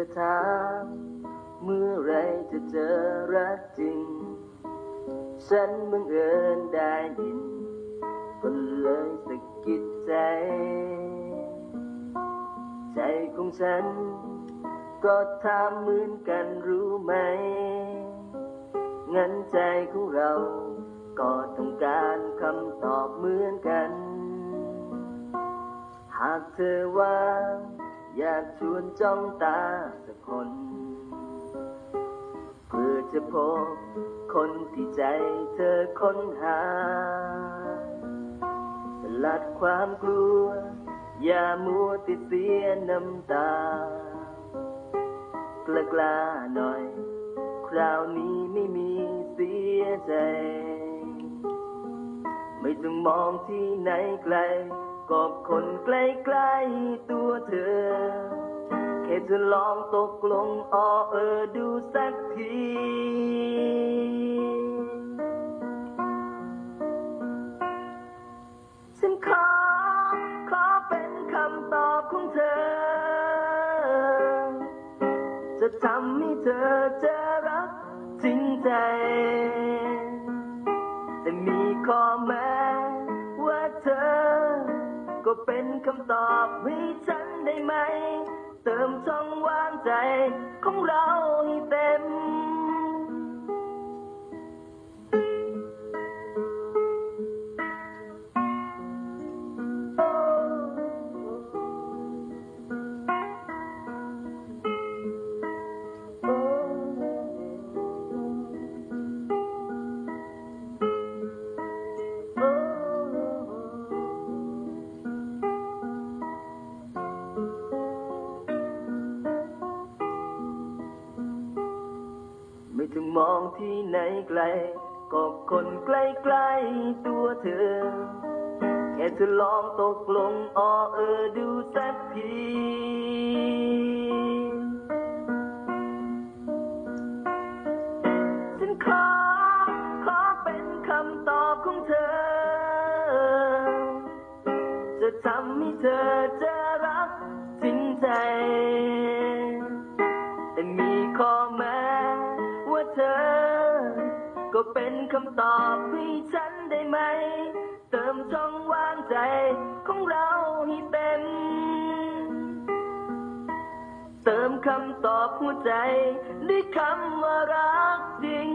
อถามเมื่อไรจะเจอรักจริง ฉันบังเอิญได้ยินก็เลยสะกิดใจ ใจของฉัน ก็ถามเหมือนกันรู้ไหม งั้นใจของเรา ก็ต้องการคำตอบเหมือนกัน หากเธอว่าง อยากชวนจ้องตาสักคน เพื่อจะพบคนที่ใจเธอค้นหา สลัดความกลัว อย่ามัวติดเสียน้ำตากล้ากล้าๆหน่อย คราวนี้ไม่มีเสียใจ ไม่ต้องมองที่ไหนไกลก็คนใกล้ๆตัวเธอ จะลองตกลงอ้อเออดูสักที ฉันขอ ขอเป็นคำตอบของเธอ จะทำให้เธอเจอรักจริงใจ แต่มีข้อแม้ว่าเธอ ก็เป็นคำตอบให้ฉันได้ไหม เติมช่องว่างใจของเราให้เต็ม ต้องมองที่ไหนไกล ก็คนใกล้ๆตัวเธอ แค่เธอลองตกลงอ้อเออดูสักทีฉันขอขอเป็นคำตอบของเธอ จะทำให้เธอเจะรักจริงใจ ก็เป็นคำตอบให้ฉันได้ไหม เติมช่องว่างใจของเราให้เต็ม เติมคำตอบหัวใจด้วยคำว่ารักจริง